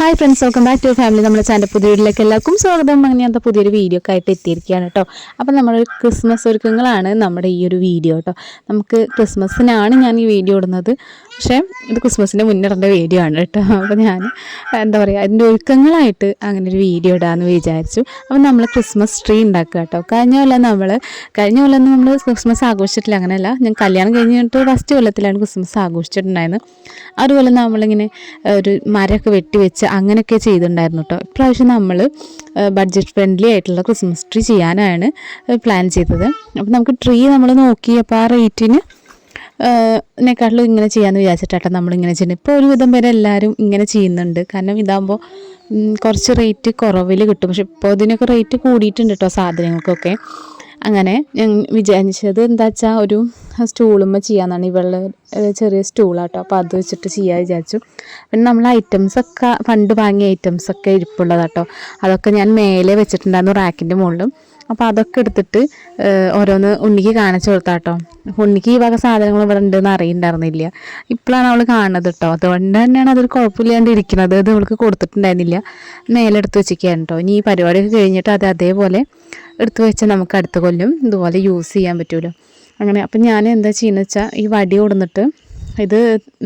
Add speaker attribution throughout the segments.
Speaker 1: Hi friends welcome back to family നമ്മുടെ channel പുതിയ വീട്ടിലേക്ക് എല്ലാവർക്കും സ്വാഗതം. അങ്ങനെ അത് പുതിയൊരു വീഡിയോ ഒക്കെ ആയിട്ട് എത്തിയിരിക്കുകയാണ് കേട്ടോ. അപ്പോൾ നമ്മുടെ ക്രിസ്മസ് ഒരുക്കങ്ങളാണ് നമ്മുടെ ഈ ഒരു വീഡിയോ കേട്ടോ. നമുക്ക് ക്രിസ്മസിനാണ് ഞാൻ ഈ വീഡിയോ ഇടുന്നത്. പക്ഷേ ഇത് ക്രിസ്മസിന്റെ മുന്നിടേണ്ട വീഡിയോ ആണ് കേട്ടോ. അപ്പോൾ ഞാൻ എന്താ പറയുക അതിന്റെ ഒരുക്കങ്ങളായിട്ട് അങ്ങനെ ഒരു വീഡിയോ ഇടാമെന്ന് വിചാരിച്ചു. അപ്പോൾ നമ്മൾ ക്രിസ്മസ് ട്രീ ഉണ്ടാക്കുക കേട്ടോ. കഴിഞ്ഞ കൊല്ലം നമ്മൾ കഴിഞ്ഞ കൊല്ലം നമ്മൾ ക്രിസ്മസ് ആഘോഷിച്ചിട്ടില്ല. അങ്ങനെയല്ല. ഞാൻ കല്യാണം കഴിഞ്ഞിട്ട് ഫസ്റ്റ് കൊല്ലത്തിലാണ് ക്രിസ്മസ് ആഘോഷിച്ചിട്ടുണ്ടായിരുന്നത്. അതുപോലെ നമ്മളിങ്ങനെ ഒരു മരമൊക്കെ വെട്ടി വെച്ച് അങ്ങനെയൊക്കെ ചെയ്തിട്ടുണ്ടായിരുന്നു കേട്ടോ ഇപ്രാവശ്യം നമ്മൾ ബഡ്ജറ്റ് ഫ്രണ്ട്ലി ആയിട്ടുള്ള ക്രിസ്മസ് ട്രീ ചെയ്യാനാണ് പ്ലാൻ ചെയ്തത്. അപ്പോൾ നമുക്ക് ട്രീ നമ്മൾ നോക്കി അപ്പോൾ ആ റേറ്റിന് ഇതിനെക്കാട്ടിലും ഇങ്ങനെ ചെയ്യാമെന്ന് വിചാരിച്ചിട്ടാട്ടോ നമ്മളിങ്ങനെ ചെയ്യുന്നത്. ഇപ്പോൾ ഒരുവിധം പേരെ എല്ലാവരും ഇങ്ങനെ ചെയ്യുന്നുണ്ട്. കാരണം ഇതാകുമ്പോൾ കുറച്ച് റേറ്റ് കുറവിൽ കിട്ടും. പക്ഷെ ഇപ്പോൾ ഇതിനൊക്കെ റേറ്റ് കൂടിയിട്ടുണ്ട് കേട്ടോ സാധനങ്ങൾക്കൊക്കെ. അങ്ങനെ ഞാൻ വിചാരിച്ചത് എന്താ വെച്ചാൽ ഒരു സ്റ്റൂളുമ്മ ചെയ്യാന്നാണ്. ഇവളുടെ ചെറിയ സ്റ്റൂളാട്ടോ. അപ്പോൾ അത് വെച്ചിട്ട് ചെയ്യാൻ വിചാരിച്ചു. പിന്നെ നമ്മൾ ഐറ്റംസൊക്കെ പണ്ട് വാങ്ങിയ ഐറ്റംസൊക്കെ ഇരിപ്പുള്ളതാട്ടോ. അതൊക്കെ ഞാൻ മേലെ വെച്ചിട്ടുണ്ടായിരുന്നു റാക്കിന്റെ മുകളിലും. അപ്പോൾ അതൊക്കെ എടുത്തിട്ട് ഓരോന്ന് ഉണ്ണിക്ക് കാണിച്ചു കൊടുത്താട്ടോ. ഉണ്ണിക്ക് ഈ വക സാധനങ്ങൾ ഇവിടെ ഉണ്ടെന്ന് അറിയണ്ടായിരുന്നില്ല. ഇപ്പോഴാണ് അവൾ കാണുന്നത് കേട്ടോ അതുകൊണ്ട് തന്നെയാണ് അതൊരു കുഴപ്പമില്ലാണ്ട് ഇരിക്കുന്നത്. ഇത് അവൾക്ക് കൊടുത്തിട്ടുണ്ടായിരുന്നില്ല. മേലെടുത്ത് വെച്ചിരിക്കുകയാണ് കേട്ടോ ഇനി ഈ പരിപാടിയൊക്കെ കഴിഞ്ഞിട്ട് അത് അതേപോലെ എടുത്ത് വെച്ചാൽ നമുക്ക് അടുത്ത കൊല്ലം ഇതുപോലെ യൂസ് ചെയ്യാൻ പറ്റുമല്ലോ അങ്ങനെ അപ്പം ഞാൻ എന്താ ചെയ്യുന്നത് വെച്ചാൽ ഈ വടി കൊടുന്നിട്ട് ഇത്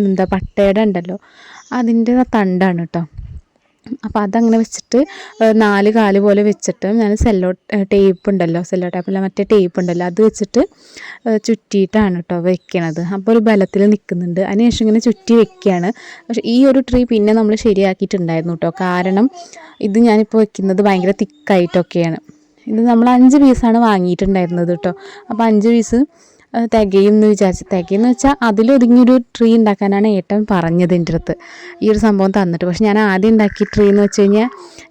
Speaker 1: എന്താ പട്ടയുടെ ഉണ്ടല്ലോ അതിന്റെ തണ്ടാണ് കേട്ടോ. അപ്പോൾ അതങ്ങനെ വെച്ചിട്ട് നാല് കാൽ പോലെ വെച്ചിട്ട് ഞാൻ സെല്ലോ ടേപ്പ് ഉണ്ടല്ലോ സെല്ലോ ടേപ്പ് അല്ല മറ്റേ ടേപ്പ് ഉണ്ടല്ലോ അത് വെച്ചിട്ട് ചുറ്റിയിട്ടാണ് കേട്ടോ വെക്കണത്. അപ്പോൾ ഒരു ബലത്തിൽ നിൽക്കുന്നുണ്ട്. അതിനുശേഷം ഇങ്ങനെ ചുറ്റി വെക്കുകയാണ്. പക്ഷേ ഈ ഒരു ട്രീ പിന്നെ നമ്മൾ ശരിയാക്കിയിട്ടുണ്ടായിരുന്നു കേട്ടോ. കാരണം ഇത് ഞാനിപ്പോൾ വെക്കുന്നത് ഭയങ്കര തിക്കായിട്ടൊക്കെയാണ് ഇത് നമ്മൾ അഞ്ച് പീസാണ് വാങ്ങിയിട്ടുണ്ടായിരുന്നത് കേട്ടോ. അപ്പോൾ അഞ്ച് പീസ് തികയും എന്ന് വിചാരിച്ച് തികയെന്ന് വെച്ചാൽ അതിലൊതുങ്ങിയൊരു ട്രീ ഉണ്ടാക്കാനാണ് ഏട്ടൻ പറഞ്ഞത് എന്റെ അടുത്ത്. ഈ ഒരു സംഭവം തന്നിട്ട്. പക്ഷെ ഞാൻ ആദ്യം ഉണ്ടാക്കിയ ട്രീ എന്ന് വെച്ച് കഴിഞ്ഞാൽ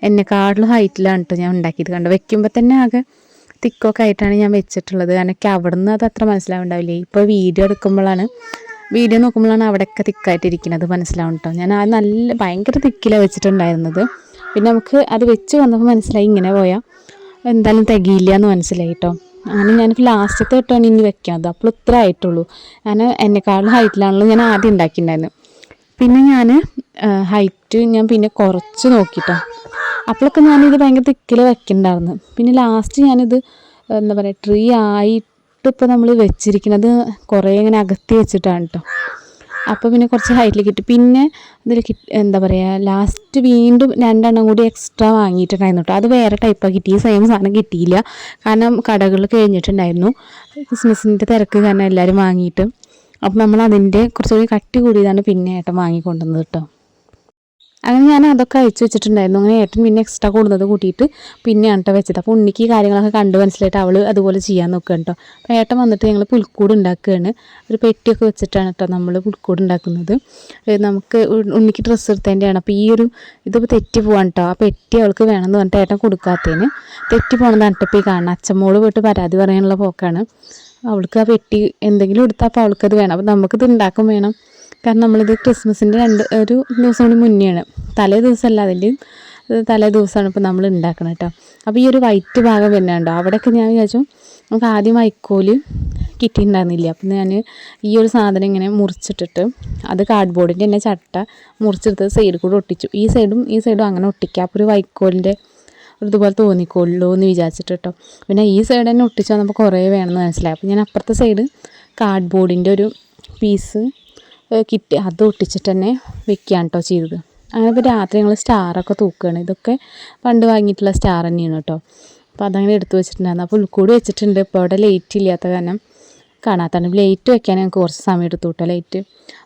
Speaker 1: എന്നെക്കാട്ടിലും ഹൈറ്റിലാണ് കേട്ടോ ഞാൻ ഉണ്ടാക്കിയത് കണ്ടോ വെക്കുമ്പോൾ തന്നെ ആകെ തിക്കൊക്കെ ആയിട്ടാണ് ഞാൻ വെച്ചിട്ടുള്ളത്. കാരണം എനിക്ക് അവിടെ നിന്ന് അത് അത്ര മനസ്സിലാവുണ്ടാവില്ലേ. ഇപ്പോൾ വീഡിയോ എടുക്കുമ്പോഴാണ് വീഡിയോ നോക്കുമ്പോഴാണ് അവിടെയൊക്കെ തിക്കായിട്ടിരിക്കുന്നത് മനസ്സിലാവും കേട്ടോ ഞാൻ അത് നല്ല ഭയങ്കര തിക്കിലാണ് വെച്ചിട്ടുണ്ടായിരുന്നത്. പിന്നെ നമുക്ക് അത് വെച്ച് വന്നപ്പോൾ മനസ്സിലായി ഇങ്ങനെ പോയാൽ എന്തായാലും തികയില്ല എന്ന് മനസ്സിലായി കേട്ടോ അങ്ങനെ ഞാനിപ്പോൾ ലാസ്റ്റത്തെ തൊട്ടാണ് ഇനി വെക്കുന്നത് അപ്പോൾ ഇത്ര ആയിട്ടുള്ളൂ. ഞാൻ എന്നെക്കാളും ഹൈറ്റിലാണല്ലോ ഞാൻ ആദ്യം ഉണ്ടാക്കിയിട്ടുണ്ടായിരുന്നത് പിന്നെ ഞാൻ ഹൈറ്റ് ഞാൻ പിന്നെ കുറച്ച് നോക്കിട്ടോ. അപ്പോഴൊക്കെ ഞാനിത് ഭയങ്കര തിക്കിൽ വെക്കണ്ടായിരുന്നു. പിന്നെ ലാസ്റ്റ് ഞാനിത് എന്താ പറയുക ട്രീ ആയിട്ട് ഇപ്പോൾ നമ്മൾ വെച്ചിരിക്കുന്നത് കുറേ ഇങ്ങനെ അകത്തി വെച്ചിട്ടാണ് കേട്ടോ അപ്പോൾ പിന്നെ കുറച്ച് ഹൈറ്റിൽ കിട്ടി പിന്നെ ഇതിൽ എന്താ പറയുക ലാസ്റ്റ് വീണ്ടും രണ്ടെണ്ണം കൂടി എക്സ്ട്രാ വാങ്ങിയിട്ടുണ്ടായിരുന്നു കേട്ടോ അത് വേറെ ടൈപ്പാണ് കിട്ടി. സെയിം സാധനം കിട്ടിയില്ല. കാരണം കടകളിൽ കഴിഞ്ഞിട്ടുണ്ടായിരുന്നു. ക്രിസ്മസിന്റെ തിരക്ക് കാരണം എല്ലാവരും വാങ്ങിയിട്ട്. അപ്പം നമ്മൾ അതിന്റെ കുറച്ചുകൂടി കട്ടി കൂടിയതാണ് പിന്നെ ഏട്ടൻ വാങ്ങിക്കൊണ്ടുവന്നത് കേട്ടോ അങ്ങനെ ഞാൻ അതൊക്കെ അയച്ചു വെച്ചിട്ടുണ്ടായിരുന്നു. അങ്ങനെ ഏട്ടൻ പിന്നെ എക്സ്ട്രാ കൂടുന്നത് കൂട്ടിയിട്ട് പിന്നെയാണ് കേട്ടോ വെച്ചത്. അപ്പോൾ ഉണ്ണിക്ക് കാര്യങ്ങളൊക്കെ കണ്ട് മനസ്സിലായിട്ട് അവൾ അതുപോലെ ചെയ്യാൻ നോക്കുക കേട്ടോ അപ്പോൾ ഏട്ടൻ വന്നിട്ട് ഞങ്ങൾ പുൽക്കൂട് ഉണ്ടാക്കുകയാണ്. ഒരു പെട്ടിയൊക്കെ വെച്ചിട്ടാണ് കേട്ടോ നമ്മൾ പുൽക്കൂട് ഉണ്ടാക്കുന്നത്. നമുക്ക് ഉണ്ണിക്ക് ഡ്രസ്സ് എടുത്തതിന്റെയാണ് അപ്പോൾ ഈ ഒരു ഇതിപ്പോൾ തെറ്റി പോവാണ് കേട്ടോ ആ പെട്ടി അവൾക്ക് വേണമെന്ന് പറഞ്ഞിട്ട് ഏട്ടൻ കൊടുക്കാത്തതിന് തെറ്റി പോകണതാണ് കേട്ടോ ഇപ്പോൾ ഈ അച്ഛമ്മോട് പോയിട്ട് പരാതി പറയാനുള്ള പോക്കാണ്. അവൾക്ക് ആ പെട്ടി എന്തെങ്കിലും എടുത്താൽ അപ്പോൾ അവൾക്കത് വേണം. അപ്പോൾ നമുക്കിത് ഉണ്ടാക്കും വേണം. കാരണം നമ്മളിത് ക്രിസ്മസിന്റെ രണ്ട് ഒരു ദിവസം കൂടി മുന്നെയാണ്. തലേ ദിവസമല്ല അതിന്റെ തലേ ദിവസമാണ് ഇപ്പോൾ നമ്മൾ ഉണ്ടാക്കണം കേട്ടോ. അപ്പോൾ ഈ ഒരു വൈറ്റ് ഭാഗം വരുന്നുണ്ടോ? അവിടെയൊക്കെ ഞാൻ വിചാരിച്ചു നമുക്ക് ആദ്യം വൈക്കോൽ കിട്ടിയിട്ടുണ്ടായിരുന്നില്ല. അപ്പം ഞാൻ ഈ ഒരു സാധനം ഇങ്ങനെ മുറിച്ചിട്ടിട്ട് അത് കാർഡ്ബോർഡിന്റെ തന്നെ ചട്ട മുറിച്ചെടുത്ത് സൈഡിൽ കൂടെ ഒട്ടിച്ചു. ഈ സൈഡും ഈ സൈഡും അങ്ങനെ ഒട്ടിക്കുക അപ്പോൾ ഒരു വൈക്കോലിന്റെ ഒരു ഇതുപോലെ തോന്നിക്കൊള്ളൂ എന്ന് വിചാരിച്ചിട്ട് കേട്ടോ. പിന്നെ ഈ സൈഡ് തന്നെ ഒട്ടിച്ചാൽ വന്നപ്പോൾ കുറേ വേണമെന്ന് മനസ്സിലായി. അപ്പോൾ ഞാൻ അപ്പുറത്തെ സൈഡ് കാർഡ്ബോർഡിന്റെ ഒരു പീസ് കിട്ടി. അത് ഒട്ടിച്ചിട്ട് തന്നെ വെക്കുകയാണ് കേട്ടോ ചെയ്തത്. അങ്ങനെ ഇപ്പോൾ രാത്രി ഞങ്ങൾ സ്റ്റാറൊക്കെ തൂക്കുകയാണ് ഇതൊക്കെ പണ്ട് വാങ്ങിയിട്ടുള്ള സ്റ്റാർ തന്നെയാണ് കേട്ടോ അപ്പോൾ അതങ്ങനെ എടുത്ത് വെച്ചിട്ടുണ്ടായിരുന്നു. അപ്പോൾ ഉൾക്കൂടി വെച്ചിട്ടുണ്ട്. ഇപ്പോൾ അവിടെ ലൈറ്റ് ഇല്ലാത്ത കാരണം കാണാത്താണ് ലൈറ്റ് വെക്കാൻ ഞങ്ങൾക്ക് കുറച്ച് സമയം എടുത്തു കേട്ടോ ലൈറ്റ്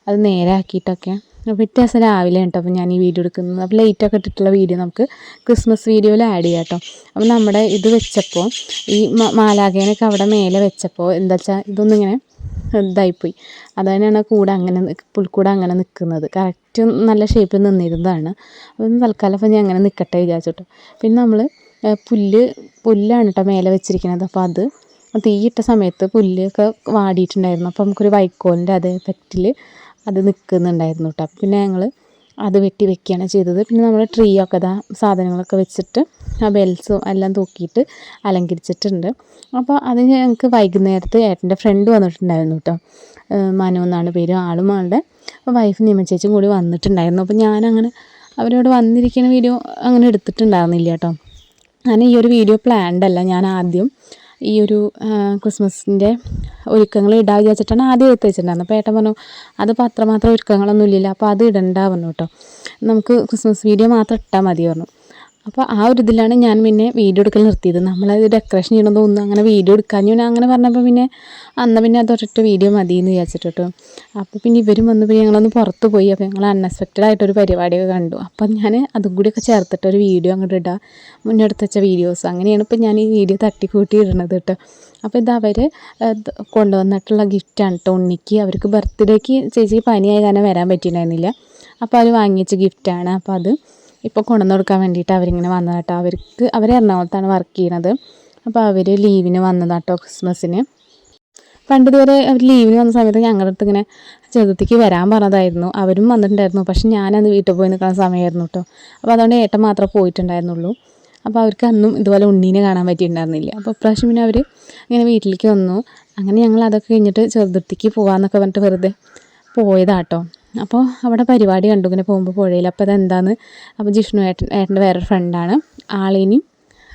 Speaker 1: അത് നേരെ ആക്കിയിട്ടൊക്കെ. പിറ്റേ ദിവസം രാവിലെ കേട്ടോ അപ്പോൾ ഞാൻ ഈ വീഡിയോ എടുക്കുന്നത്. അപ്പോൾ ലൈറ്റൊക്കെ ഇട്ടിട്ടുള്ള വീഡിയോ നമുക്ക് ക്രിസ്മസ് വീഡിയോയിൽ ആഡ് ചെയ്യാം കേട്ടോ അപ്പോൾ നമ്മുടെ ഇത് വെച്ചപ്പോൾ ഈ മാലാഖേനൊക്കെ അവിടെ മേലെ വെച്ചപ്പോൾ എന്താ വെച്ചാൽ ഇതൊന്നിങ്ങനെ ഇതായിപ്പോയി. അത് തന്നെയാണ് കൂടെ അങ്ങനെ പുൽക്കൂടെ അങ്ങനെ നിൽക്കുന്നത് കറക്റ്റ് നല്ല ഷേപ്പിൽ നിന്നിരുന്നതാണ്. അപ്പം തൽക്കാലം അപ്പം ഞാൻ അങ്ങനെ നിൽക്കട്ടെ വിചാരിച്ചിട്ട്. പിന്നെ നമ്മൾ പുല്ല് പുല്ലാണ് കേട്ടോ മേലെ വെച്ചിരിക്കുന്നത് അപ്പോൾ അത് തീയിട്ട സമയത്ത് പുല്ലൊക്കെ വാടിയിട്ടുണ്ടായിരുന്നു. അപ്പോൾ നമുക്കൊരു വൈക്കോലിന്റെ അതേ എഫക്റ്റിൽ അത് നിൽക്കുന്നുണ്ടായിരുന്നു കേട്ടോ പിന്നെ ഞങ്ങൾ അത് വെട്ടി വെക്കുകയാണ് ചെയ്തത്. പിന്നെ നമ്മൾ ട്രീ ഒക്കെ ഇതാ സാധനങ്ങളൊക്കെ വെച്ചിട്ട് ആ ബെൽസും എല്ലാം തൂക്കിയിട്ട് അലങ്കരിച്ചിട്ടുണ്ട്. അപ്പോൾ അത് ഞങ്ങൾക്ക് വൈകുന്നേരത്ത് ഏട്ടന്റെ ഫ്രണ്ട് വന്നിട്ടുണ്ടായിരുന്നു കേട്ടോ മനു എന്നാണ് പേര് ആളും ആളുടെ വൈഫ് നിമ ചേച്ചിയും കൂടി വന്നിട്ടുണ്ടായിരുന്നു. അപ്പോൾ ഞാനങ്ങനെ അവരോട് വന്നിരിക്കുന്ന വീഡിയോ അങ്ങനെ എടുത്തിട്ടുണ്ടായിരുന്നില്ല കേട്ടോ ഞാൻ ഈ ഒരു വീഡിയോ പ്ലാൻഡ് അല്ല ഞാൻ ആദ്യം ഈ ഒരു ക്രിസ്മസിന്റെ ഒരുക്കങ്ങൾ ഇടാൻ വിചാരിച്ചിട്ടാണ് ആദ്യം എടുത്ത് വെച്ചിട്ടുണ്ടായിരുന്നത്. അപ്പോൾ ഏട്ടൻ പറഞ്ഞു അതിപ്പോൾ അത്രമാത്രം ഒരുക്കങ്ങളൊന്നും ഇല്ലല്ലോ അപ്പോൾ അത് ഇടണ്ട പറഞ്ഞു കേട്ടോ. നമുക്ക് ക്രിസ്മസ് വീഡിയോ മാത്രം ഇട്ടാൽ മതി പറഞ്ഞു. അപ്പോൾ ആ ഒരു ഇതിലാണ് ഞാൻ പിന്നെ വീഡിയോ എടുക്കൽ നിർത്തിയത്. നമ്മളത് ഡെക്കറേഷൻ തോന്നുന്നു. അങ്ങനെ വീഡിയോ എടുക്കാൻ ഞാൻ അങ്ങനെ പറഞ്ഞപ്പോൾ പിന്നെ അന്ന് പിന്നെ അത് ഒരൊറ്റ വീഡിയോ മതി എന്ന് വിചാരിച്ചിട്ട് അപ്പോൾ പിന്നെ ഇവരും വന്ന് പിന്നെ ഞങ്ങളൊന്ന് പുറത്ത് പോയി. അപ്പോൾ ഞങ്ങൾ അൺഎക്സ്പെക്റ്റഡ് ആയിട്ടൊരു പരിപാടിയൊക്കെ കണ്ടു. അപ്പം ഞാൻ അതും കൂടിയൊക്കെ ചേർത്തിട്ട് ഒരു വീഡിയോ അങ്ങോട്ട് ഇടാം. മുന്നെടുത്ത് വെച്ച വീഡിയോസ് അങ്ങനെയാണ് ഇപ്പം ഞാൻ ഈ വീഡിയോ തട്ടിക്കൂട്ടി ഇടുന്നത് കേട്ടോ അപ്പോൾ ഇത് അവർ കൊണ്ടുവന്നിട്ടുള്ള ഗിഫ്റ്റാണ് കേട്ടോ ഉണ്ണിക്ക് അവർക്ക് ബർത്ത്ഡേക്ക് ചേച്ചിക്ക് പനിയായ കാരണം വരാൻ പറ്റിയിട്ടുണ്ടായിരുന്നില്ല. അപ്പോൾ അവർ വാങ്ങിച്ച ഗിഫ്റ്റാണ് അപ്പോൾ അത് ഇപ്പോൾ കൊണ്ടുവന്ന് കൊടുക്കാൻ വേണ്ടിയിട്ട് അവരിങ്ങനെ വന്നത് കേട്ടോ അവർക്ക് അവർ എറണാകുളത്താണ് വർക്ക് ചെയ്യണത്. അപ്പോൾ അവർ ലീവിന് വന്നതാണ് കേട്ടോ ക്രിസ്മസിന്. പണ്ട് ഇതുവരെ അവർ ലീവിന് വന്ന സമയത്ത് ഞങ്ങളുടെ അടുത്ത് ഇങ്ങനെ ചെറുത്തേക്ക് വരാൻ പറഞ്ഞതായിരുന്നു. അവരും വന്നിട്ടുണ്ടായിരുന്നു. പക്ഷെ ഞാനന്ന് വീട്ടിൽ പോയി നിൽക്കുന്ന സമയമായിരുന്നു കേട്ടോ അപ്പോൾ അതുകൊണ്ട് ഏട്ടൻ മാത്രമേ പോയിട്ടുണ്ടായിരുന്നുള്ളൂ. അപ്പോൾ അവർക്ക് അന്നും ഇതുപോലെ ഉണ്ണീനെ കാണാൻ പറ്റിയിട്ടുണ്ടായിരുന്നില്ല. അപ്പോൾ ഇപ്രാവശ്യം പിന്നെ അവർ ഇങ്ങനെ വീട്ടിലേക്ക് വന്നു. അങ്ങനെ ഞങ്ങൾ അതൊക്കെ കഴിഞ്ഞിട്ട് ചെറുതിർത്തിക്ക് പോകാമെന്നൊക്കെ പറഞ്ഞിട്ട് വെറുതെ പോയതാട്ടോ. അപ്പോൾ അവിടെ പരിപാടി കണ്ടു. ഇങ്ങനെ പോകുമ്പോൾ പുഴയിൽ അപ്പോൾ അതെന്താന്ന് അപ്പോൾ ജിഷ്ണു ഏട്ടൻ ഏട്ടന്റെ വേറൊരു ഫ്രണ്ടാണ്. ആളിനും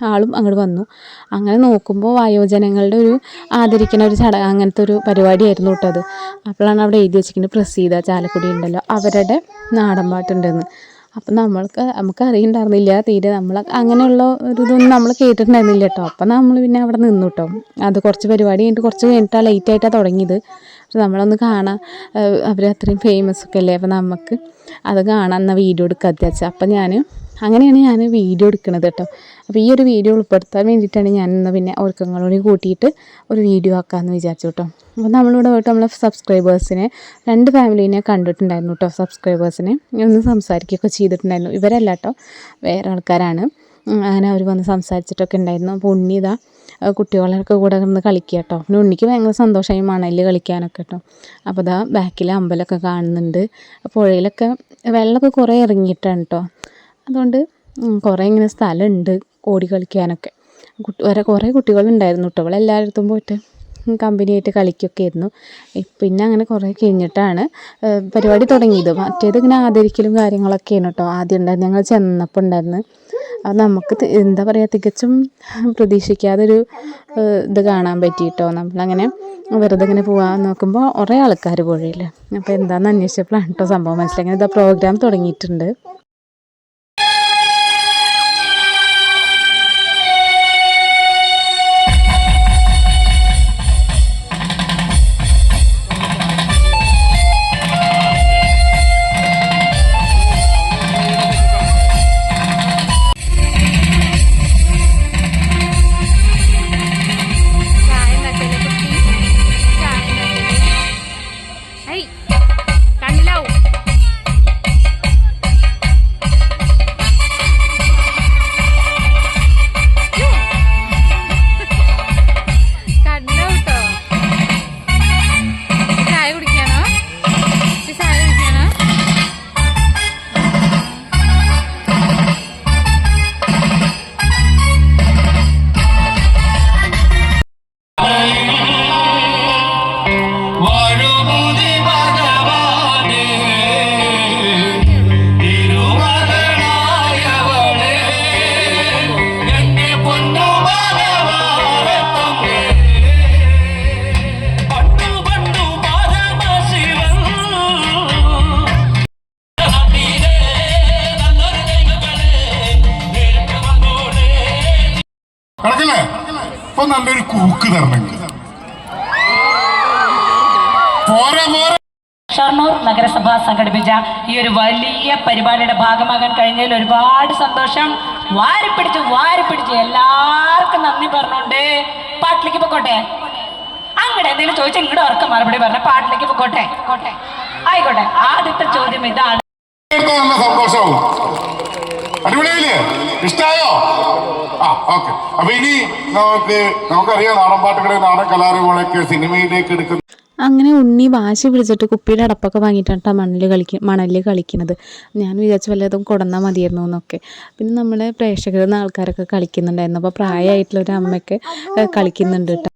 Speaker 1: ആളും അങ്ങോട്ട് വന്നു. അങ്ങനെ നോക്കുമ്പോൾ വയോജനങ്ങളുടെ ഒരു ആദരിക്കുന്ന ഒരു ചടങ്ങ് അങ്ങനത്തെ ഒരു പരിപാടിയായിരുന്നു കേട്ടോ അത്. അപ്പോഴാണ് അവിടെ എഴുതി വെച്ചിരിക്കുന്നത് പ്രസീത ചാലക്കുടി ഉണ്ടല്ലോ. അവരുടെ നാടൻ പാട്ടുണ്ടെന്ന്. അപ്പം നമ്മൾക്ക് നമുക്ക് അറിയണ്ടായിരുന്നില്ല. തീരെ നമ്മൾ അങ്ങനെയുള്ള ഒരു ഇതൊന്നും നമ്മൾ കേട്ടിട്ടുണ്ടായിരുന്നില്ല കേട്ടോ. അപ്പം നമ്മൾ പിന്നെ അവിടെ നിന്നു കേട്ടോ. അത് കുറച്ച് പരിപാടി കഴിഞ്ഞിട്ട് കുറച്ച് കഴിഞ്ഞിട്ടാണ് ലേറ്റായിട്ടാണ് തുടങ്ങിയത്. പക്ഷെ നമ്മളൊന്ന് കാണാൻ അവർ അത്രയും ഫേമസ് ഒക്കെ അല്ലേ? അപ്പം നമുക്ക് അത് കാണാൻ എന്നാൽ വീഡിയോ എടുക്കുക അത്യാവശ്യം അപ്പം ഞാൻ അങ്ങനെയാണ് ഞാൻ വീഡിയോ എടുക്കുന്നത് കേട്ടോ. അപ്പോൾ ഈ ഒരു വീഡിയോ ഉൾപ്പെടുത്താൻ വേണ്ടിയിട്ടാണ് ഞാൻ ഇന്ന് പിന്നെ ഒരുക്കങ്ങളോട് കൂട്ടിയിട്ട് ഒരു വീഡിയോ ആക്കാമെന്ന് വിചാരിച്ചു കേട്ടോ. അപ്പോൾ നമ്മളിവിടെ പോയിട്ട് നമ്മളെ സബ്സ്ക്രൈബേഴ്സിനെ രണ്ട് ഫാമിലീനെ കണ്ടിട്ടുണ്ടായിരുന്നു കേട്ടോ. സബ്സ്ക്രൈബേഴ്സിനെ ഒന്ന് സംസാരിക്കുകയൊക്കെ ചെയ്തിട്ടുണ്ടായിരുന്നു. ഇവരല്ല കേട്ടോ. വേറെ ആൾക്കാരാണ്. അങ്ങനെ അവർ വന്ന് സംസാരിച്ചിട്ടൊക്കെ ഉണ്ടായിരുന്നു. അപ്പോൾ ഉണ്ണി ഇതാ കുട്ടികളൊക്കെ കൂടെ നിന്ന് കളിക്കുക കേട്ടോ. പിന്നെ ഉണ്ണിക്ക് ഭയങ്കര സന്തോഷമായി മണലിൽ കളിക്കാനൊക്കെ കേട്ടോ. അപ്പോൾ ഇതാ ബാക്കിൽ അമ്പലമൊക്കെ കാണുന്നുണ്ട്. പുഴയിലൊക്കെ വെള്ളമൊക്കെ കുറേ ഇറങ്ങിയിട്ടാണ് കേട്ടോ. അതുകൊണ്ട് കുറേ ഇങ്ങനെ സ്ഥലമുണ്ട് ഓടി കളിക്കാനൊക്കെ. കുട്ടി കുറേ കുട്ടികളുണ്ടായിരുന്നു കേട്ടോ. അവളെല്ലായിടത്തും പോയിട്ട് കമ്പനിയായിട്ട് കളിക്കുകയൊക്കെ ആയിരുന്നു. പിന്നെ അങ്ങനെ കുറേ കഴിഞ്ഞിട്ടാണ് പരിപാടി തുടങ്ങിയത്. മറ്റേത് ഇങ്ങനെ ആദരിക്കലും കാര്യങ്ങളൊക്കെയാണ് കേട്ടോ ആദ്യം ഉണ്ടായിരുന്നു ഞങ്ങൾ ചെന്നപ്പോൾ ഉണ്ടായിരുന്നു അത് നമുക്ക് എന്താ പറയുക തികച്ചും പ്രതീക്ഷിക്കാതൊരു ഇത് കാണാൻ പറ്റി കേട്ടോ നമ്മളങ്ങനെ വെറുതെ ഇങ്ങനെ പോകാൻ നോക്കുമ്പോൾ കുറേ ആൾക്കാർ പുഴയിൽ അപ്പോൾ എന്താണെന്ന് അന്വേഷിച്ചപ്പോഴാണ് കേട്ടോ സംഭവം മനസ്സിലായി ഇങ്ങനെ ഇതാ പ്രോഗ്രാം തുടങ്ങിയിട്ടുണ്ട്.
Speaker 2: കിടക്കല്ലേ ഇപ്പൊ നല്ലൊരു കൂക്ക് തരണമെങ്കിൽ പോരാ പോരാ.
Speaker 3: ഷൊർണൂർ നഗരസഭ സംഘടിപ്പിച്ച ഈ ഒരു വലിയ പരിപാടിയുടെ ഭാഗമാകാൻ കഴിഞ്ഞതിൽ ഒരുപാട് സന്തോഷം. വാരിപ്പിടിച്ച് വാരിപ്പിടിച്ച് എല്ലാവർക്കും നന്ദി പറഞ്ഞുകൊണ്ട് പാട്ടിലേക്ക് പൊക്കോട്ടെ? അങ്ങടെ എന്തെങ്കിലും ചോദിച്ചാൽ ഇങ്ങോട്ട് ഉറക്കം മറുപടി പറഞ്ഞ പാട്ടിലേക്ക് പൊക്കോട്ടെ? കോട്ടെ ആയിക്കോട്ടെ. ആദ്യത്തെ ചോദ്യം ഇതാണ്.
Speaker 2: എടുത്താൽ അടിപൊളിയില്ലേ ഇഷ്ടായോ? ആ ഓക്കെ. അപ്പൊ ഇനി നമുക്ക് നമുക്കറിയാം നാടൻ പാട്ടുകളെ നാടൻ കലാരൂപങ്ങളൊക്കെ സിനിമയിലേക്ക് എടുക്കുന്ന
Speaker 1: അങ്ങനെ ഉണ്ണി വാശി പിടിച്ചിട്ട് കുപ്പിയുടെ അടപ്പൊക്കെ വാങ്ങിയിട്ടാണ് മണ്ണിൽ കളിക്ക മണലിൽ കളിക്കുന്നത്. ഞാൻ വിചാരിച്ചു വല്ലതും കൊടന്നാൽ മതിയായിരുന്നു എന്നൊക്കെ. പിന്നെ നമ്മുടെ പ്രേക്ഷകരിൽ നിന്ന് ആൾക്കാരൊക്കെ കളിക്കുന്നുണ്ടായിരുന്നു. അപ്പോൾ പ്രായമായിട്ടുള്ള ഒരു അമ്മയൊക്കെ കളിക്കുന്നുണ്ട് കേട്ടോ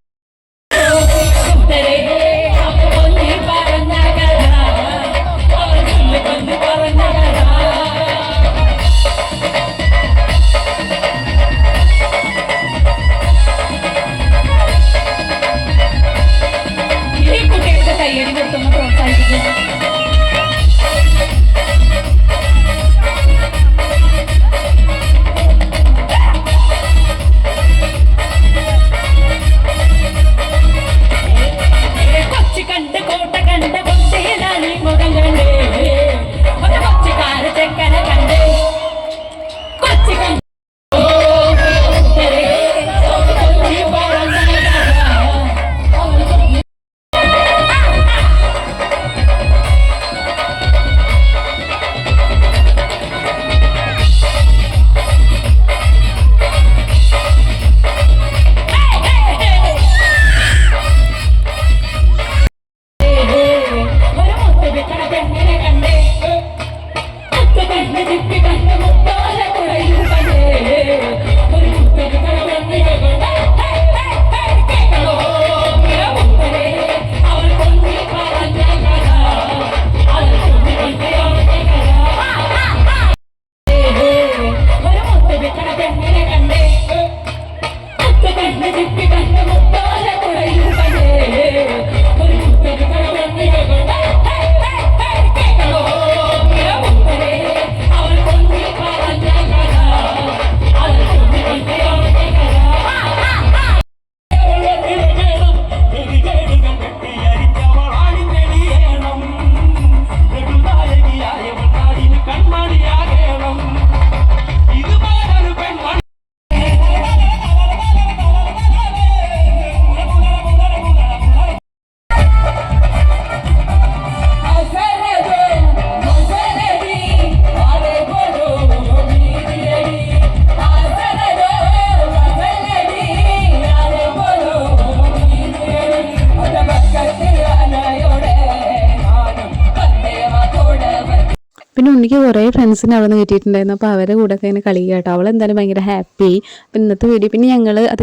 Speaker 1: ഫ്രണ്ട്സിനെ അവിടെ നിന്ന് കിട്ടിയിട്ടുണ്ടായിരുന്നു. അപ്പോൾ അവരെ കൂടെ ഒക്കെ ഇങ്ങനെ കളിക്കുക കേട്ടോ. അവൾ എന്തായാലും ഭയങ്കര ഹാപ്പി അപ്പം ഇന്നത്തെ വീഡിയോ പിന്നെ ഞങ്ങൾ അത്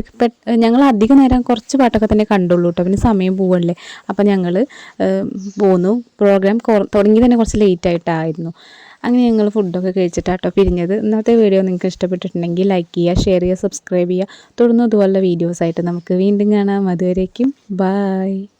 Speaker 1: ഞങ്ങൾ അധികം നേരം കുറച്ച് പാട്ടൊക്കെ തന്നെ കണ്ടുള്ളൂ കേട്ടോ. പിന്നെ സമയം പോവല്ലേ. അപ്പം ഞങ്ങൾ പോന്നു. പ്രോഗ്രാം തുടങ്ങി തന്നെ കുറച്ച് ലേറ്റ് ആയിട്ടായിരുന്നു. അങ്ങനെ ഞങ്ങൾ ഫുഡൊക്കെ കഴിച്ചിട്ടാട്ടോ പിരിഞ്ഞത്. ഇന്നത്തെ വീഡിയോ നിങ്ങൾക്ക് ഇഷ്ടപ്പെട്ടിട്ടുണ്ടെങ്കിൽ ലൈക്ക് ചെയ്യുക ഷെയർ ചെയ്യുക സബ്സ്ക്രൈബ് ചെയ്യുക. തുടർന്ന് ഇതുപോലുള്ള വീഡിയോസായിട്ട് നമുക്ക് വീണ്ടും കാണാം. അതുവരേക്കും ബായ്